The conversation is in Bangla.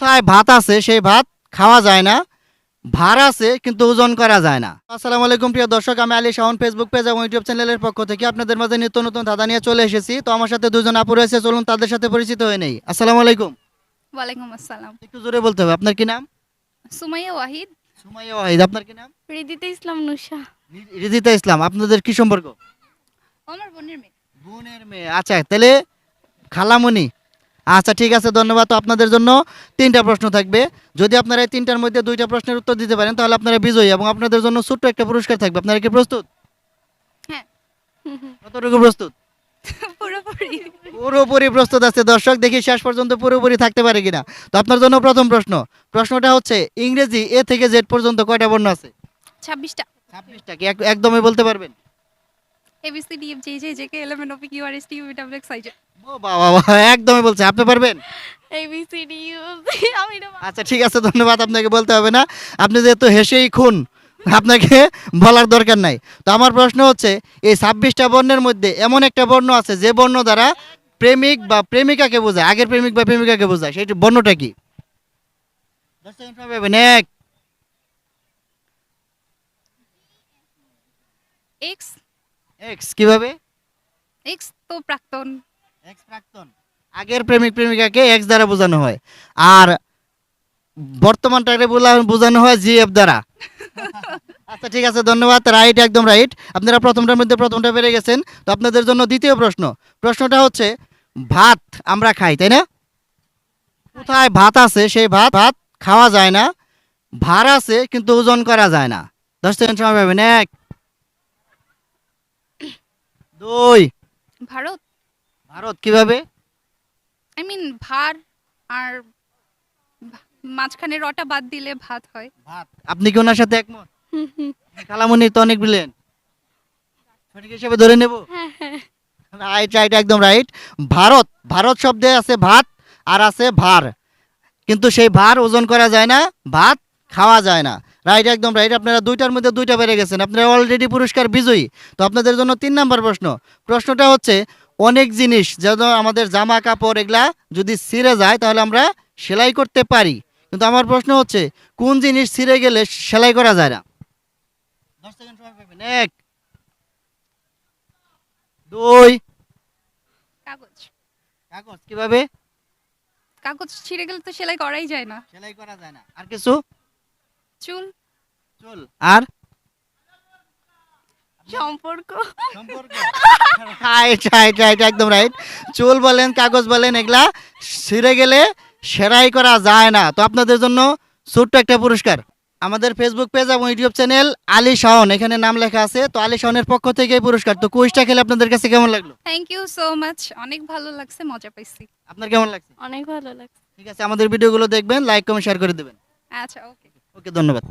কোথায় ভাত আছে সেই ভাত খাওয়া যায় না ভার আছে কিন্তু ওজন করা যায় না। আসসালামু আলাইকুম প্রিয় দর্শক আমি আলী শাহন ফেসবুক পেজ এবং ইউটিউব চ্যানেলের পক্ষ থেকে আপনাদের মাঝে নিত্য নতুন ধাঁধা নিয়ে চলে এসেছি। তো আমার সাথে দুজন আপু রয়েছে চলুন তাদের সাথে পরিচিত হয়ে নেই। আসসালামু আলাইকুম। ওয়ালাইকুম আসসালাম। একটু জোরে বলতে হবে আপনার কি নাম? সুমাইয়া ওয়াহিদ। সুমাইয়া ওয়াহিদ আপনার কি নাম? রিদিতে ইসলাম নুসা। রিজিতা ইসলাম আপনাদের কি সম্পর্ক? আমার বোনের মেয়ে। বোনের মেয়ে আচ্ছা তাহলে খালামণি আচ্ছা ঠিক আছে ধন্যবাদ। তো আপনাদের জন্য তিনটা প্রশ্ন থাকবে। যদি আপনারা এই তিনটার মধ্যে দুইটা প্রশ্নের উত্তর দিতে পারেন তাহলে আপনারা বিজয়ী এবং আপনাদের জন্য ছোট্ট একটা পুরস্কার থাকবে। আপনারা কি প্রস্তুত? হ্যাঁ। কতটুকু প্রস্তুত? পুরোপুরি। প্রস্তুত আছে। দর্শক দেখি শেষ পর্যন্ত পুরোপুরি থাকতে পারে কিনা। তো আপনার জন্য প্রথম প্রশ্ন। প্রশ্নটা হচ্ছে ইংরেজি এ থেকে জেড পর্যন্ত কয়টা বর্ণ আছে? ছাব্বিশটা। ছাব্বিশটা কি একদমই বলতে পারবেন? ABC D F J J J K L M N O P Q R S T U W X I J ও বাবা বাবা, একদমই বলছে আপনি পারবেন? আমি আচ্ছা ঠিক আছে ধন্যবাদ আপনাকে বলতে হবে না। আপনি যেহেতু হেসেই খুন আপনাকে বলার দরকার নাই। তো আমার প্রশ্ন হচ্ছে এই ছাব্বিশটা বর্ণের মধ্যে এমন একটা বর্ণ আছে যে বর্ণ দ্বারা প্রেমিক বা প্রেমিকাকে বোঝায় আগের প্রেমিক বা প্রেমিকাকে বোঝায় সেই বর্ণটা কি। এক এক্স এক্স কীভাবে? এক্স তো প্রাক্তন। এক্স প্রাক্তন। আগের প্রেমিক প্রেমিকাকে এক্স দ্বারা বোঝানো হয়। আর বর্তমানটাকে বোলা- বোঝানো হয় জিএফ দ্বারা। আচ্ছা ঠিক আছে ধন্যবাদ। রাইট একদম রাইট আপনারা প্রথমটার মধ্যে প্রথমটা পেরে গেছেন। তো আপনাদের জন্য দ্বিতীয় প্রশ্ন। প্রশ্নটা হচ্ছে ভাত আমরা খাই তাই না? কোথায় ভাত আছে? সেই ভাত ভাত খাওয়া যায় না। ভার আছে কিন্তু ওজন করা যায় না। দশ সেকেন্ড সময় পাবেন এক দুই। ভারত? ভারত কীভাবে? আই মিন ভার আর মাঝখানে রটা বাদ দিলে ভাত হয়। ভাত। আপনি কি ওনার সাথে একমত? কালামুনি তো অনেক ব্রিলিয়েন্ট সঠিক হিসেবে ধরে নেব? রাইট রাইট একদম রাইট ভারত ভারত শব্দে আছে ভাত আর আছে ভার। কিন্তু সেই ভার ওজন করা যায় না ভাত খাওয়া যায় না। রাইট একদম রাইট আপনারা দুইটার মধ্যে দুইটা বেড়ে গেছেন। আপনারা অলরেডি পুরস্কার বিজয়ী। তো আপনাদের জন্য তিন নাম্বার প্রশ্ন। প্রশ্নটা হচ্ছে অনেক জিনিস যেন আমাদের জামা কাপড় এগুলা যদি ছিঁড়ে যায় তাহলে আমরা সেলাই করতে পারি। কিন্তু আমার প্রশ্ন হচ্ছে কোন জিনিস ছিঁড়ে গেলে সেলাই করা যায় না? এক দুই কাগজ। কাগজ কীভাবে? কাগজ ছিঁড়ে গেলে তো সেলাই করাই যায় না। সেলাই করা যায় না। আর কিছু? চুল। চুল। আর? সম্পর্ক। সম্পর্ক? রাইট রাইট রাইট একদম রাইট চুল বলেন কাগজ বলেন এগুলা ছিঁড়ে গেলে সেরাই করা যায় না। তো আপনাদের জন্য ছোট্ট একটা পুরস্কার। আমাদের ফেসবুক পেজ এবং ইউটিউব চ্যানেল আলী শাহন এখানে নাম লেখা আছে। তো আলী শাহনের পক্ষ থেকে এই পুরস্কার। তো কুইজটা খেলে আপনাদের কাছে কেমন লাগল? থ্যাংক ইউ সো মাচ অনেক ভালো লাগছে মজা পাইছি। আপনার কেমন লাগছে? অনেক ভালো লাগছে। ঠিক আছে আমাদের ভিডিওগুলো দেখবেন লাইক কমেন্ট শেয়ার করে দেবেন। আচ্ছা ওকে ওকে ধন্যবাদ।